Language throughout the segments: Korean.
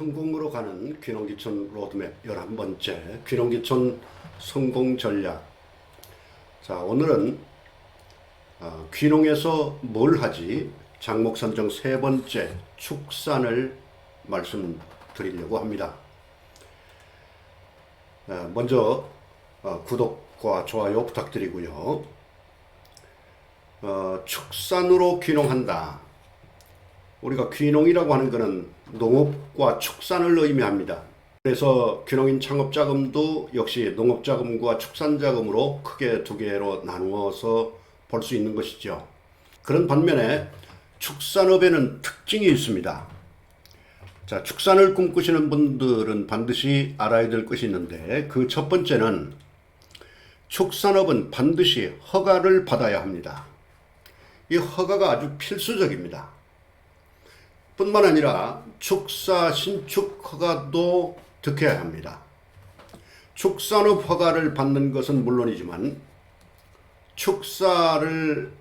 성공으로 가는 귀농기촌 로드맵 11번째 귀농기촌 성공 전략. 자, 오늘은 어, 귀농에서 뭘 하지? 장목 선정 세 번째 축산을 말씀드리려고 합니다. 어, 먼저 어, 구독과 좋아요 부탁드리고요. 어, 축산으로 귀농한다. 우리가 귀농이라고 하는 것은 농업과 축산을 의미합니다. 그래서 귀농인 창업자금도 역시 농업자금과 축산자금으로 크게 두 개로 나누어서 볼 수 있는 것이죠. 그런 반면에 축산업에는 특징이 있습니다. 자, 축산을 꿈꾸시는 분들은 반드시 알아야 될 것이 있는데 그 첫 번째는 축산업은 반드시 허가를 받아야 합니다. 이 허가가 아주 필수적입니다. 뿐만 아니라 축사 신축 허가도 득해야 합니다. 축산업 허가를 받는 것은 물론이지만 축사를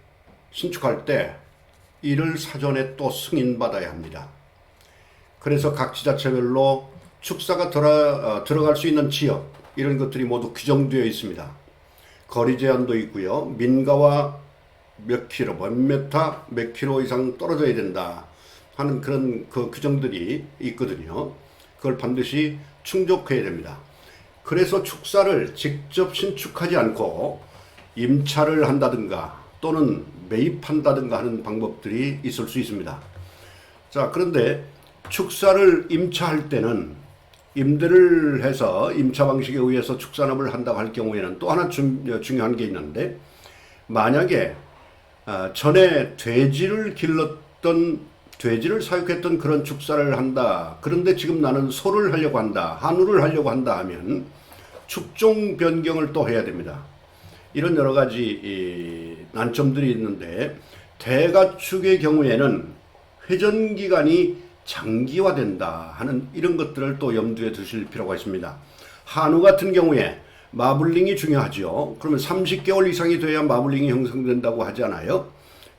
신축할 때 이를 사전에 또 승인받아야 합니다. 그래서 각 지자체별로 축사가 들어, 어, 들어갈 수 있는 지역 이런 것들이 모두 규정되어 있습니다. 거리 제한도 있고요. 민가와 몇 킬로, 몇 메타, 몇 킬로 이상 떨어져야 된다 하는 그런 그 규정들이 있거든요. 그걸 반드시 충족해야 됩니다. 그래서 축사를 직접 신축하지 않고 임차를 한다든가 또는 매입한다든가 하는 방법들이 있을 수 있습니다. 자, 그런데 축사를 임차할 때는 임대를 해서 임차 방식에 의해서 축산업을 한다고 할 경우에는 또 하나 중, 중요한 게 있는데 만약에 아, 전에 돼지를 길렀던 돼지를 사육했던 그런 축사를 한다. 그런데 지금 나는 소를 하려고 한다. 한우를 하려고 한다 하면 축종 변경을 또 해야 됩니다. 이런 여러 가지 이 난점들이 있는데 대가축의 경우에는 회전 기간이 장기화된다 하는 이런 것들을 또 염두에 두실 필요가 있습니다. 한우 같은 경우에 마블링이 중요하죠. 그러면 30개월 이상이 돼야 마블링이 형성된다고 하잖아요.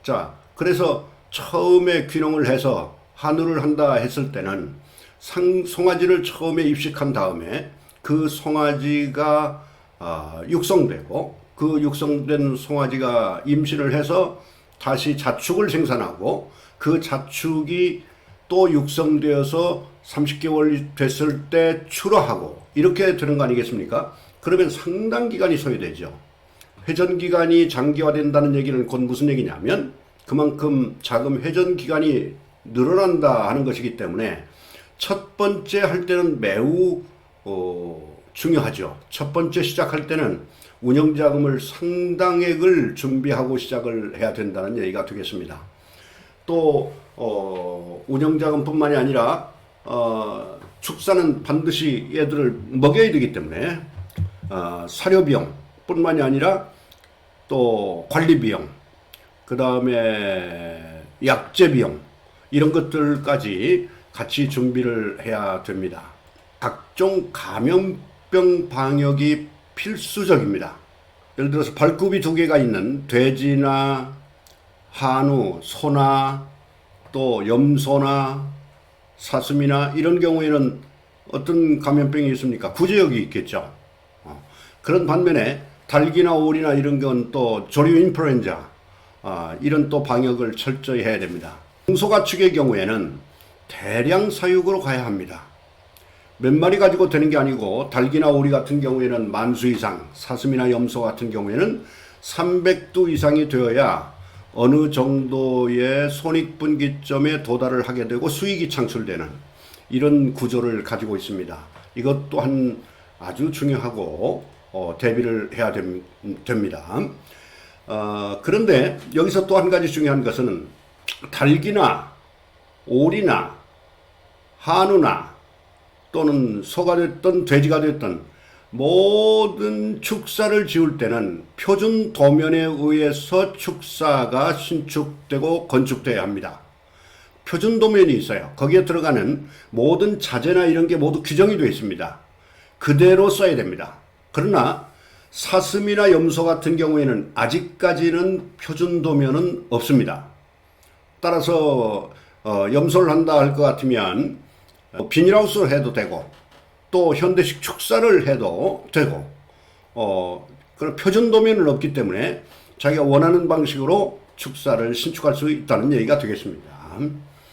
자, 그래서 처음에 귀농을 해서 한우를 한다 했을 때는 상, 송아지를 처음에 입식한 다음에 그 송아지가 아, 육성되고 그 육성된 송아지가 임신을 해서 다시 자축을 생산하고 그 자축이 또 육성되어서 30개월 됐을 때 출하하고 이렇게 되는 거 아니겠습니까? 그러면 상당 기간이 소요되죠. 회전 기간이 장기화된다는 얘기는 곧 무슨 얘기냐면 그만큼 자금 회전 기간이 늘어난다 하는 것이기 때문에 첫 번째 할 때는 매우 어, 중요하죠. 첫 번째 시작할 때는 운영 자금을 상당액을 준비하고 시작을 해야 된다는 얘기가 되겠습니다. 또 어, 운영 자금뿐만이 아니라 어, 축사는 반드시 얘들을 먹여야 되기 때문에 어, 사료 비용뿐만이 아니라 또 관리 비용, 그 다음에 약제 비용 이런 것들까지 같이 준비를 해야 됩니다. 각종 감염병 방역이 필수적입니다. 예를 들어서 발굽이 두 개가 있는 돼지나 한우, 소나 또 염소나 사슴이나 이런 경우에는 어떤 감염병이 있습니까? 구제역이 있겠죠. 어. 그런 반면에 닭이나 오리나 이런 건 또 조류 인플루엔자 아, 이런 또 방역을 철저히 해야 됩니다. 홍소가축의 경우에는 대량 사육으로 가야 합니다. 몇 마리 가지고 되는 게 아니고 닭이나 오리 같은 경우에는 만수 이상, 사슴이나 염소 같은 경우에는 300두 이상이 되어야 어느 정도의 손익분기점에 도달을 하게 되고 수익이 창출되는 이런 구조를 가지고 있습니다. 이것 또한 아주 중요하고 어, 대비를 해야 됨, 됩니다. 어, 그런데 여기서 또 한 가지 중요한 것은 닭이나 오리나 한우나 또는 소가 됐든 돼지가 됐든 모든 축사를 지을 때는 표준 도면에 의해서 축사가 신축되고 건축돼야 합니다. 표준 도면이 있어요. 거기에 들어가는 모든 자재나 이런 게 모두 규정이 되어 있습니다. 그대로 써야 됩니다. 그러나 사슴이나 염소 같은 경우에는 아직까지는 표준 도면은 없습니다. 따라서 어, 염소를 한다 할 것 같으면 어, 비닐하우스를 해도 되고 또 현대식 축사를 해도 되고 어 그런 표준 도면은 없기 때문에 자기가 원하는 방식으로 축사를 신축할 수 있다는 얘기가 되겠습니다.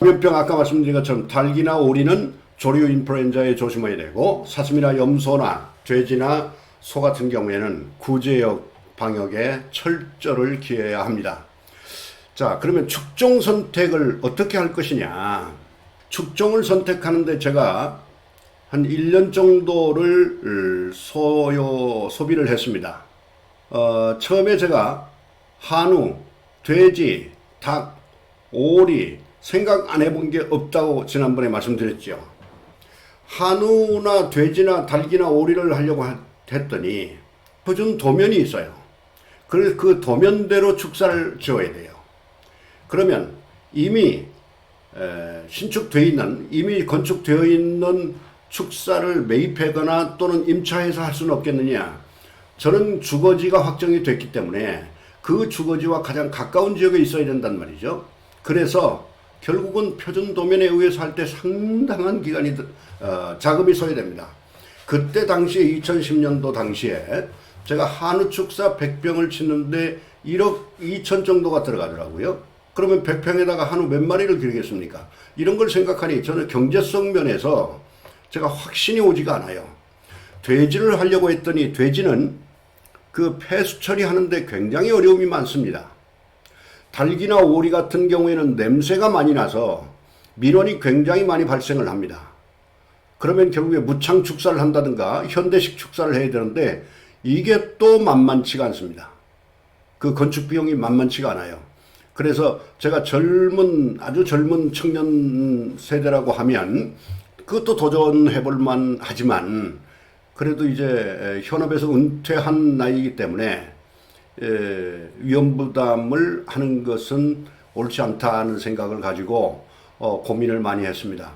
감염병 아까 말씀드린 것처럼 닭이나 오리는 조류 인플루엔자에 조심해야 되고 사슴이나 염소나 돼지나 소 같은 경우에는 구제역 방역에 철저를 기해야 합니다. 자, 그러면 축종 선택을 어떻게 할 것이냐? 축종을 선택하는데 제가 한 1년 정도를 소요, 소비를 했습니다. 어, 처음에 제가 한우, 돼지, 닭, 오리 생각 안 해본 게 없다고 지난번에 말씀드렸죠. 한우나 돼지나 닭이나 오리를 하려고 하- 했더니 표준 도면이 있어요. 그래서 그 도면대로 축사를 지어야 돼요. 그러면 이미 에, 신축되어 있는 이미 건축되어 있는 축사를 매입하거나 또는 임차해서 할 수는 없겠느냐? 저는 주거지가 확정이 됐기 때문에 그 주거지와 가장 가까운 지역에 있어야 된단 말이죠. 그래서 결국은 표준 도면에 의해서 할 때 상당한 기간이 들- 어, 자금이 써야 됩니다. 그때 당시에 2010년도 당시에 제가 한우 축사 100병을 짓는데 1억 2천 정도가 들어가더라고요. 그러면 100평에다가 한우 몇 마리를 기르겠습니까? 이런 걸 생각하니 저는 경제성 면에서 제가 확신이 오지가 않아요. 돼지를 하려고 했더니 돼지는 그 폐수 처리하는데 굉장히 어려움이 많습니다. 닭이나 오리 같은 경우에는 냄새가 많이 나서 민원이 굉장히 많이 발생을 합니다. 그러면 결국에 무창 축사를 한다든가 현대식 축사를 해야 되는데 이게 또 만만치가 않습니다. 그 건축 비용이 만만치가 않아요. 그래서 제가 젊은 아주 젊은 청년 세대라고 하면 그것도 도전해 볼 만 하지만 그래도 이제 현업에서 은퇴한 나이이기 때문에 에, 위험 부담을 하는 것은 옳지 않다는 생각을 가지고 어, 고민을 많이 했습니다.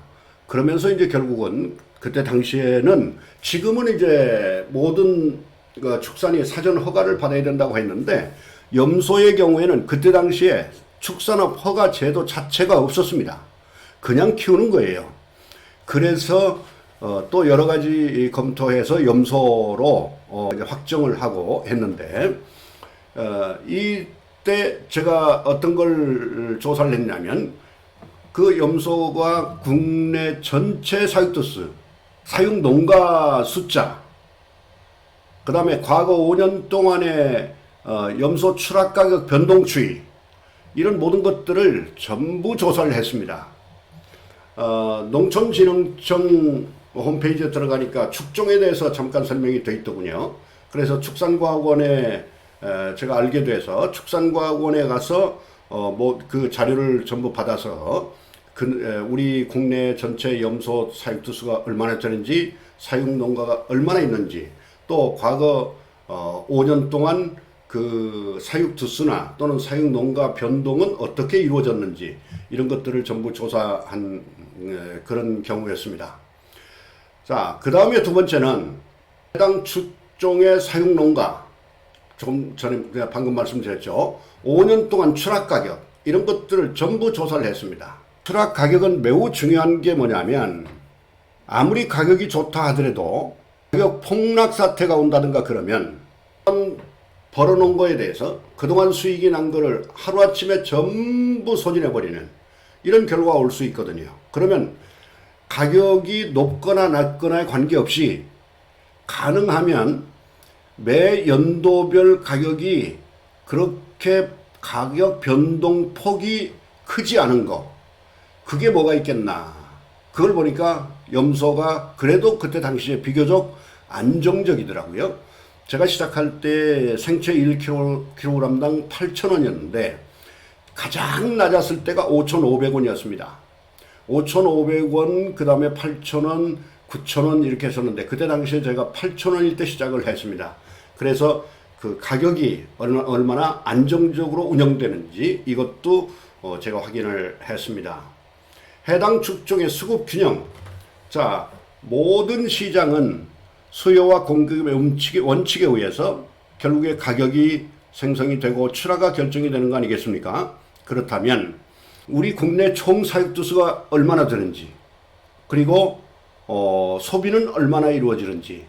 그러면서 이제 결국은 그때 당시에는 지금은 이제 모든 그 축산이 사전 허가를 받아야 된다고 했는데 염소의 경우에는 그때 당시에 축산업 허가 제도 자체가 없었습니다. 그냥 키우는 거예요. 그래서 어, 또 여러 가지 검토해서 염소로 어, 확정을 하고 했는데 어, 이때 제가 어떤 걸 조사를 했냐면 그 염소가 국내 전체 사육도수, 사육 농가 숫자, 그 다음에 과거 5년 동안의 어, 염소 추락 가격 변동 추이, 이런 모든 것들을 전부 조사를 했습니다. 어, 농촌진흥청 홈페이지에 들어가니까 축종에 대해서 잠깐 설명이 되어 있더군요. 그래서 축산과학원에 에, 제가 알게 돼서 축산과학원에 가서 어, 뭐 그 자료를 전부 받아서 그, 에, 우리 국내 전체 염소 사육두수가 얼마나 되는지 사육 농가가 얼마나 있는지 또 과거 어, 5년 동안 그 사육 두수나 또는 사육 농가 변동은 어떻게 이루어졌는지 이런 것들을 전부 조사한 에, 그런 경우였습니다. 자, 그 다음에 두 번째는 해당 축종의 사육 농가 조금 전에 방금 말씀드렸죠. 5년 동안 추락 가격 이런 것들을 전부 조사를 했습니다. 추락 가격은 매우 중요한 게 뭐냐면 아무리 가격이 좋다 하더라도 가격 폭락 사태가 온다든가 그러면 벌어놓은 거에 대해서 그동안 수익이 난 거를 하루아침에 전부 소진해버리는 이런 결과가 올 수 있거든요. 그러면 가격이 높거나 낮거나에 관계없이 가능하면 매 연도별 가격이 그렇게 가격 변동 폭이 크지 않은 거. 그게 뭐가 있겠나. 그걸 보니까 염소가 그래도 그때 당시에 비교적 안정적이더라고요. 제가 시작할 때 생채 1kg당 8,000원이었는데 가장 낮았을 때가 5,500원이었습니다. 5,500원, 그 다음에 8,000원, 9,000원 이렇게 했었는데 그때 당시에 제가 8,000원일 때 시작을 했습니다. 그래서 그 가격이 얼마- 얼마나 안정적으로 운영되는지 이것도 어, 제가 확인을 했습니다. 해당 축종의 수급 균형. 자, 모든 시장은 수요와 공급의 원칙에, 원칙에 의해서 결국에 가격이 생성이 되고 출하가 결정이 되는 거 아니겠습니까? 그렇다면 우리 국내 총 사육두수가 얼마나 되는지 그리고 어, 소비는 얼마나 이루어지는지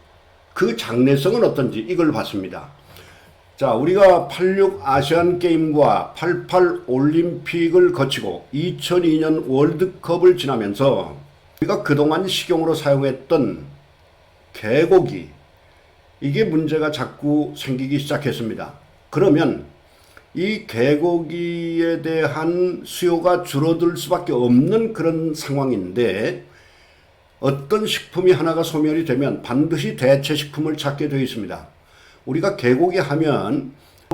그 장래성은 어떤지 이걸 봤습니다. 자, 우리가 86 아시안 게임과 88 올림픽을 거치고 2002년 월드컵을 지나면서 우리가 그동안 식용으로 사용했던 개고기 이게 문제가 자꾸 생기기 시작했습니다. 그러면 이 개고기에 대한 수요가 줄어들 수밖에 없는 그런 상황인데 어떤 식품이 하나가 소멸이 되면 반드시 대체 식품을 찾게 되어 있습니다. 우리가 개고기 하면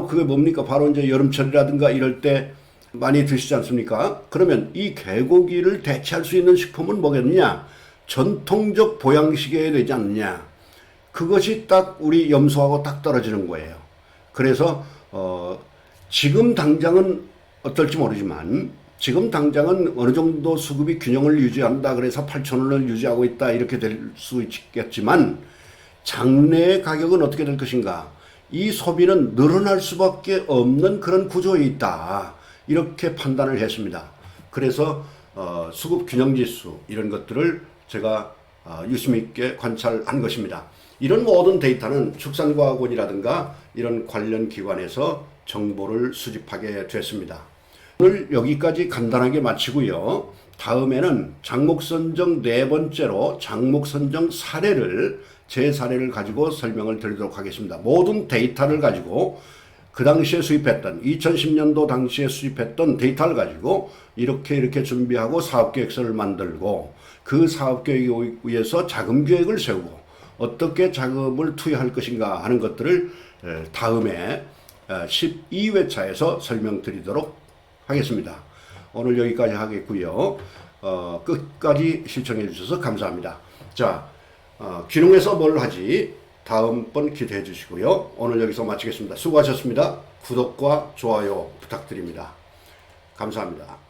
그게 뭡니까? 바로 이제 여름철이라든가 이럴 때 많이 드시지 않습니까? 그러면 이 개고기를 대체할 수 있는 식품은 뭐겠느냐? 전통적 보양식이어야 되지 않느냐? 그것이 딱 우리 염소하고 딱 떨어지는 거예요. 그래서 어 지금 당장은 어떨지 모르지만 지금 당장은 어느 정도 수급이 균형을 유지한다 그래서 8천 원을 유지하고 있다 이렇게 될 수 있겠지만 장래의 가격은 어떻게 될 것인가? 이 소비는 늘어날 수밖에 없는 그런 구조에 있다. 이렇게 판단을 했습니다. 그래서 어, 수급 균형 지수 이런 것들을 제가 어, 유심 있게 관찰한 것입니다. 이런 모든 데이터는 축산과학원이라든가 이런 관련 기관에서 정보를 수집하게 됐습니다. 오늘 여기까지 간단하게 마치고요. 다음에는 장목 선정 네 번째로 장목 선정 사례를 제 사례를 가지고 설명을 드리도록 하겠습니다. 모든 데이터를 가지고 그 당시에 수입했던 2010년도 당시에 수입했던 데이터를 가지고 이렇게 이렇게 준비하고 사업 계획서를 만들고 그 사업 계획에 의해서 자금 계획을 세우고 어떻게 자금을 투여할 것인가 하는 것들을 에, 다음에 12회차에서 설명드리도록 하겠습니다. 오늘 여기까지 하겠고요. 어, 끝까지 시청해 주셔서 감사합니다. 자, 어, 귀농에서 뭘 하지? 다음번 기대해 주시고요. 오늘 여기서 마치겠습니다. 수고하셨습니다. 구독과 좋아요 부탁드립니다. 감사합니다.